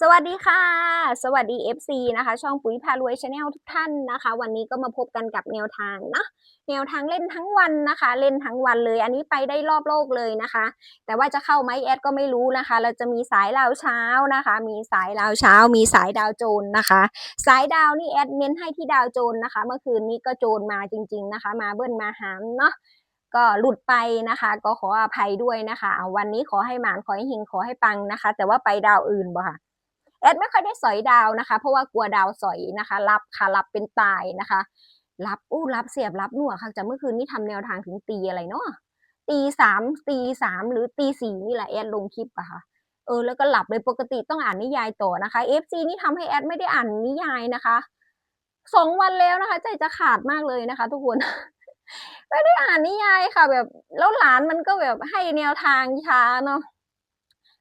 สวัสดีค่ะ สวัสดี FC นะคะ ช่องปุ๋ยพารวยชาแนลทุกท่านนะคะ วันนี้ก็มาพบกันกับแนวทางเนาะแนวทางเล่นทั้งวันนะคะ เล่นทั้งวันเลย อันนี้ไปได้รอบโลกเลยนะคะ แต่ว่าจะเข้าไหมแอดก็ไม่รู้นะคะ เราจะมีสายลาวเช้านะคะ มีสายลาวเช้า มีสายดาวโจนนะคะ สายดาวนี่แอดเน้นให้ที่ดาวโจนนะคะ เมื่อคืนนี้ก็โจนมาจริง ๆนะคะ มาเบิ้ลมาหามเนาะก็หลุดไปนะคะ ก็ขออภัยด้วยนะคะวันนี้ขอให้หมานขอให้เฮงขอให้ปังนะคะ แต่ว่าไปดาวอื่นบ่ค่ะ แอดไม่ค่อยได้สอยดาวนะคะ เพราะว่ากลัวดาวสอยนะคะ รับค่ะรับเป็นตายนะคะ รับอู้รับเสียบรับหนัวค่ะจากเมื่อคืนนี้ทำแนวทางถึงตีอะไรเนาะตีสามตีสามหรือตีสี่นี่แหละแอดลงคลิปอะค่ะเออแล้วก็หลับเลยปกติต้องอ่านนิยายต่อนะคะ FC นี่ทำให้แอดไม่ได้อ่านนิยายนะคะสองวันแล้วนะคะ ใจจะขาดมากเลยนะคะ ทุกคนไม่ได้อ่านนิยายค่ะ แบบแล้วหลานมันก็แบบให้แนวทางช้าเนาะ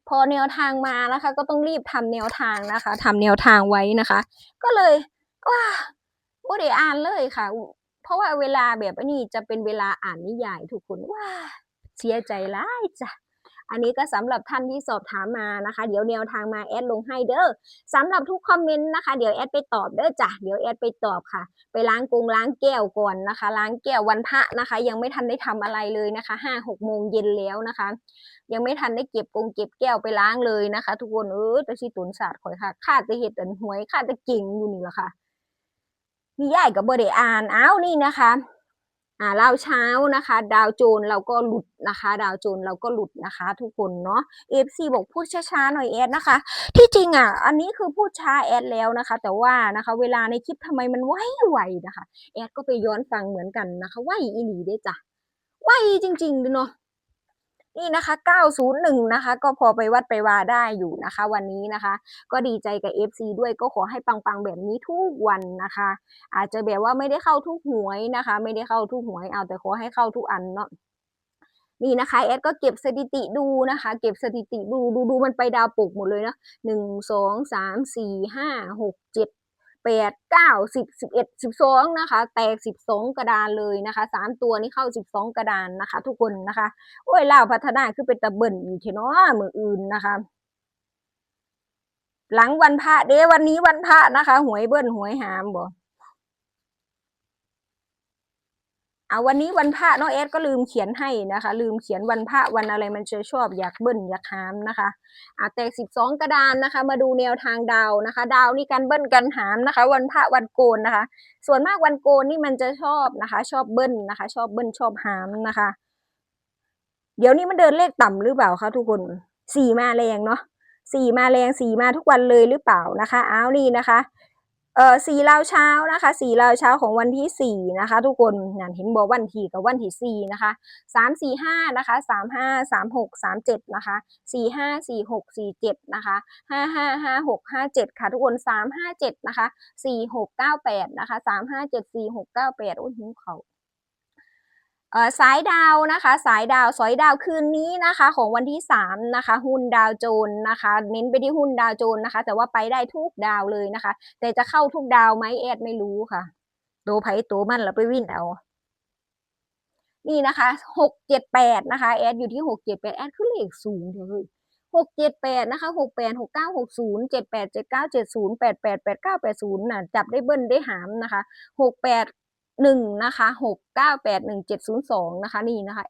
พอแนวทางมานะคะ ก็ต้องรีบทำแนวทางนะคะทำแนวทางไว้นะคะ ก็เลยว้าบ่ได้อ่านเลยค่ะ เพราะว่าเวลาแบบนี้จะเป็นเวลาอ่านนิยายทุกคนว้าเสียใจร้ายจ้ะ อันนี้ก็สำหรับท่านที่สอบถามมานะคะ เดี๋ยวแนวทางมาแอดลงให้เด้อสำหรับทุกคอมเมนต์นะคะ เดี๋ยวแอดไปตอบเด้อจ้ะเดี๋ยวแอดไปตอบค่ะ ไปล้างกงล้างแก้วก่อนนะคะ ล้างแก้ววันพระนะคะ ยังไม่ทันได้ทำอะไรเลยนะคะห้าหกโมงเย็นแล้วนะคะ ยังไม่ทันได้เก็บกงเก็บแก้วไปล้างเลยนะคะ ทุกคนเออแต่ชีตุนศาสตร์ข่อยค่ะข้าจะเห็ดอันหวยข้าจะเก่งอยู่นี่แหละค่ะนี่ยายกับบไดอ่านอ้าวนี่นะคะ อ่าลาวเช้านะคะ ดาวโจนเราก็หลุดนะคะ ดาวโจนเราก็หลุดนะคะ ทุกคนเนาะเอฟซีบอกพูดช้าๆหน่อยแอดนะคะ ที่จริงอะอันนี้คือพูดช้าแอดแล้วนะคะ แต่ว่านะคะ เวลาในคลิปทำไมมันไวไวๆนะคะ แอดก็ไปย้อนฟังเหมือนกันนะคะไวอีหลีได้จ้ะไวจริงๆเนาะ นี่นะคะ 901 นะคะ ก็พอไปวัดไปวาได้อยู่นะคะ วันนี้นะคะ ก็ดีใจกับ FC ด้วยก็ขอให้ปังๆแบบนี้ทุกวันนะคะ อาจจะแบบว่าไม่ได้เข้าทุกหวยนะคะ ไม่ได้เข้าทุกหวยเอาแต่ขอให้เข้าทุกอันเนาะนี่นะคะแอดก็เก็บสถิติดูนะคะ เก็บสถิติดูดูดูมันไปดาวปลุกหมดเลยนะหนึ่งสองสามสี่ห้าหกเจ็ด แปดเก้าสิบสิบเอ็ดสิบสองนะคะ แตกสิบสองกระดานเลยนะคะสามตัวนี้เข้าสิบสองกระดานนะคะ ทุกคนนะคะโอ้ยเลาพัฒนาคือเป็นตะเบิ่นอยู่เทเนาะมืออื่นนะคะ หลังวันพระเด้วันนี้วันพระนะคะ หวยเบิ้ลหวยหามบ่ เอาวันนี้วันพระน้องเอสก็ลืมเขียนให้นะคะ ลืมเขียนวันพระวันอะไรมันจะชอบอยากเบิ้ลอยากหามนะคะอ่าแตกสิบสองกระดานนะคะ มาดูแนวทางดาวนะคะ ดาวนี่กันเบิ้ลกันหามนะคะ วันพระวันโกนนะคะ ส่วนมากวันโกนนี่มันจะชอบนะคะ ชอบเบิ้ลนะคะ ชอบเบิ้ลชอบหามนะคะ เดี๋ยวนี้มันเดินเลขต่ำหรือเปล่าคะทุกคนสี่มาแรงเนาะสี่มาแรงสี่มาทุกวันเลยหรือเปล่านะคะ อ้าวนี่นะคะ เอ่อสี่ลาวเช้านะคะสี่ลาวเช้าของวันที่สี่นะคะทุกคนนั่นเห็นบอกวันที่กับวันที่สี่นะคะสามสี่ห้านะคะสามห้าสามหกสามเจ็ดนะคะสี่ห้าสี่หกสี่เจ็ดนะคะห้าห้าห้าหกห้าเจ็ดค่ะทุกคนสามห้าเจ็ดนะคะสี่หกเก้าแปดนะคะสามห้าเจ็ดสี่หกเก้าแปดโอ้ยหิวเขา สายดาวนะคะ สายดาวสอยดาวคืนนี้นะคะ ของวันที่สามนะคะ หุ้นดาวโจนนะคะ เน้นไปที่หุ้นดาวโจนนะคะ แต่ว่าไปได้ทุกดาวเลยนะคะ แต่จะเข้าทุกดาวไหมแอดไม่รู้ค่ะตัวไผ่ตัวมันแล้วไปวิ่นเอานี่นะคะหกเจ็ดแปดนะคะแอดอยู่ที่หกเจ็ดแปดแอดคือเลขสูงเถอะเฮ้ยหกเจ็ดแปดนะคะหกแปดหกเก้าหกศูนย์เจ็ดแปดเจ็ดเก้าเจ็ดศูนย์แปดแปดแปดเก้าแปดศูนย์น่ะจับได้เบิ้ลได้หามนะคะหกแปด หนึ่งนะคะหกเก้าแปดหนึ่งเจ็ดศูนย์สองนะคะ นี่นะคะ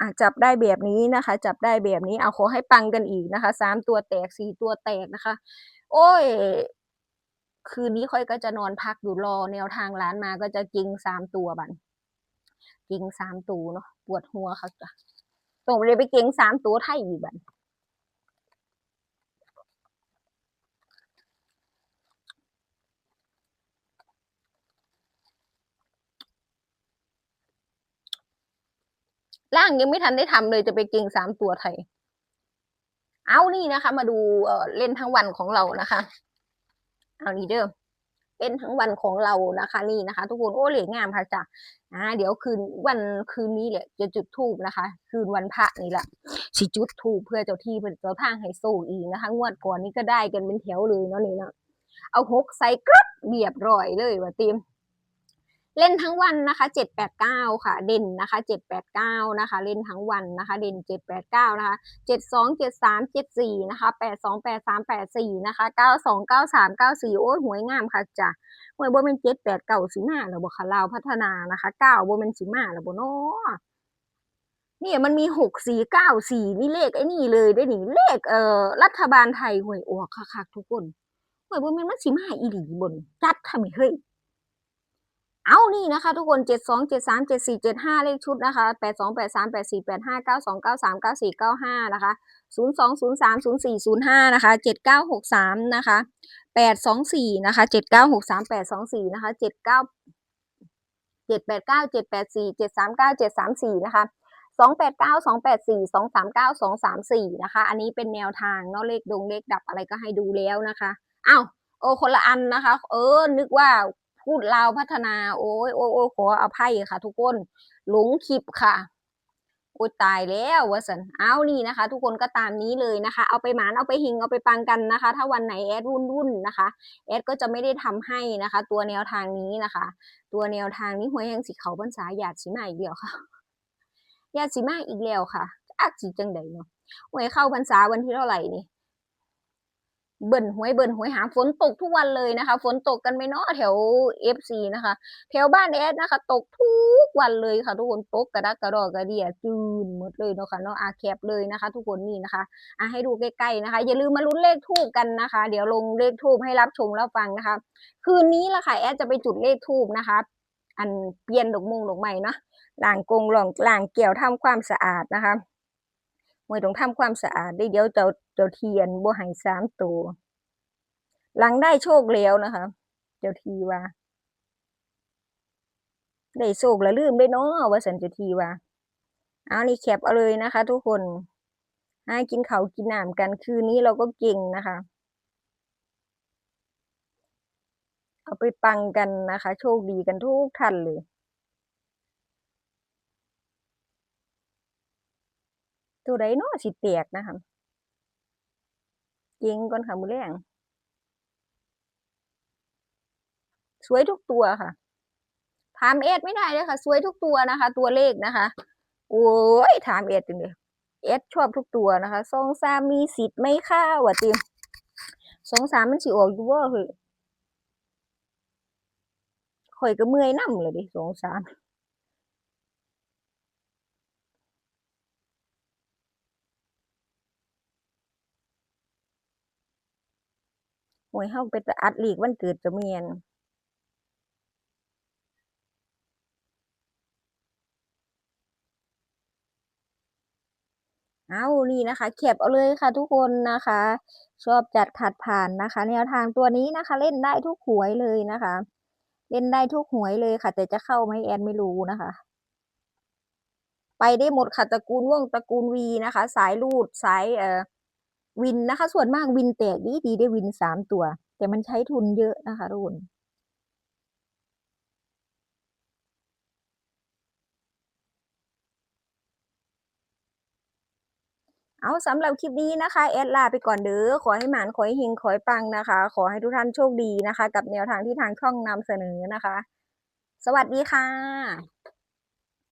อะจับได้แบบนี้นะคะ จับได้แบบนี้เอาขอให้ปังกันอีกนะคะสามตัวแตกสี่ตัวแตกนะคะ โอ้ย คืนนี้ค่อยก็จะนอนพักอยู่รอแนวทางร้านมาก็จะกิงสามตัวบันกิงสามตัวเนาะปวดหัวค่ะจ้ะต้องเลยไปเก่งสามตัวไทยอีกบัน ร่างยังไม่ทันได้ทำเลยจะไปเก่งสามตัวไทย เอานี่นะคะ มาดูเล่นทั้งวันของเรานะคะ เอานี่เด้อเล่นทั้งวันของเรานะคะ นี่นะคะ ทุกคนโอ้เหลียงามค่ะจ้ะอ่าเดี๋ยวคืนวันคืนนี้แหละจะจุดทูบนะคะ คืนวันพระนี่แหละสิจุดทูบเพื่อเจ้าที่เพื่อเจ้าทางให้โซ่อีกนะคะ งวดก่อนนี้ก็ได้กันเป็นแถวเลยเนาะนี่เนาะเอาหกใส่กรึบเรียบร้อยเลยว่าเต็ม เล่นทั้งวันนะคะเจ็ดแปดเก้าค่ะ เด่นนะคะเจ็ดแปดเก้านะคะ เล่นทั้งวันนะคะ เด่นเจ็ดแปดเก้านะคะเจ็ดสองเจ็ดสามเจ็ดสี่นะคะแปดสองแปดสามแปดสี่นะคะเก้าสองเก้าสามเก้าสี่โอ้ยหวยงามค่ะจ้ะหวยบ่เป็นเจ็ดแปดเก้าสิมาแล้วบ่ค่ะลาวพัฒนานะคะเก้าบ่เป็นสิมาแล้วบ่เนาะเนี่ยมันมีหกสี่เก้าสี่นี่เลขไอ้นี่เลยได้อนี่เลขเอ่อรัฐบาลไทยหวยออกคักๆทุกคนหวยบ่แม่นมันสิมาอีหลีบ่นจัดทำไมเฮ้ย เอานี่นะคะทุกคน7 2 7 3 7 4 7 5เลขชุดนะคะ8 2 8 3 8 4 8 5 9 2 9 3 9 4 9 5นะคะ0 2 0 3 0 4 0 5นะคะ7 9 6 3นะคะ8 2 4นะคะ7 9 6 3 8 2 4นะคะ7 9 7 8 9 7 8 4 7 3 9 7 3 4นะคะ2 8 9 2 8 4 2 3 9 2 3 4นะคะ อันนี้เป็นแนวทางเนาะเลขดงเลขดับอะไรก็ให้ดูแล้วนะคะอ้าวโอ้คนละอันนะคะ เออ นึกว่า พูดลาวพัฒนา โอ้ยโอ้ยโอ้ยขออภัยค่ะ ทุกคนหลงคลิปค่ะโอ้ยตายแล้ววะสันเอานี่นะคะ ทุกคนก็ตามนี้เลยนะคะ เอาไปหมานเอาไปหิงเอาไปปังกันนะคะ ถ้าวันไหนแอดวุ่นวุ่นนะคะแอดก็จะไม่ได้ทำให้นะคะ ตัวแนวทางนี้นะคะ ตัวแนวทางนี้หวยังสีเขาพรรษาหยาดสีมาอีกแล้วค่ะหยาดสีมาอีกแล้วค่ะอักสีจังใดเนาะหวยเข้าพรรษาวันที่เท่าไหร่นี่ เบิ่นหวยเบิ่นหวยหาฝนตกทุกวันเลยนะคะ ฝนตกกันไหมเนาะแถวเอฟซีนะคะ แถวบ้านแอดนะคะ ตกทุกวันเลยค่ะ ทุกคนตกกระดักกระดอกกระเดียจืนหมดเลยเนาะค่ะเนาะอาแคปเลยนะคะ ทุกคนนี่นะคะอะให้ดูใกล้ๆนะคะ อย่าลืมมาลุ้นเลขทูบกันนะคะ เดี๋ยวลงเลขทูบให้รับชมรับฟังนะคะ คืนนี้ละค่ะแอดจะไปจุดเลขทูบนะคะ อันเปลี่ยนดอกมงดอกไม้เนาะล้างกงหลองล้างเกี่ยวทำความสะอาดนะคะ มวยต้องทำความสะอาดได้เดี๋ยวเจ้าเจ้าเทียนบ่ให้สามตัวหลังได้โชคแล้วนะคะ เจ้าทีว่า ได้โชคแล้วลืมได้เนาะว่าสันเจ้าทีว่าเอานี่แคปเอาเลยนะคะ ทุกคนให้กินเขากินหน้ำกันคืนนี้เราก็เก่งนะคะ เอาไปปังกันนะคะ โชคดีกันทุกท่านเลย ตัวใดเนาะสิแตกนะคะเก่งก่อนค่ะมือแรงสวยทุกตัวค่ะถามเอ็ดไม่ได้เลยค่ะ สวยทุกตัวนะคะ ตัวเลขนะคะ โอ้ยถามเอ็ดจริงเลยเอ็ดชอบทุกตัวนะคะสองสามมีสิทธิ์ไหม่ค่าวะติสองสามมันสิออกอยู่ว่าเฮ้ยข่อยก็เมื่อยน้ำเลยดิสองสาม วยเฮาไปแต่อัดลีกวันเกิดจะเมียนเอานี่นะคะแคปเอาเลยค่ะทุกคนนะคะ ชอบจัดขัดผ่านนะคะ แนวทางตัวนี้นะคะ เล่นได้ทุกหวยเลยนะคะ เล่นได้ทุกหวยเลยค่ะ แต่จะเข้าไหมแอนไม่รู้นะคะ ไปได้หมดค่ะตระกูลว่องตระกูลวีนะคะ สายรูดสายเอ่อ วินนะคะ ส่วนมากวินแตกดีดีได้วินสามตัว แต่มันใช้ทุนเยอะนะคะทุกคนเอาสำหรับคลิปนี้นะคะแอดลาไปก่อนเด้อขอให้หมานขอให้เฮงขอให้ปังนะคะ ขอให้ทุกท่านโชคดีนะคะ กับแนวทางที่ทางช่องนำเสนอนะคะ สวัสดีค่ะ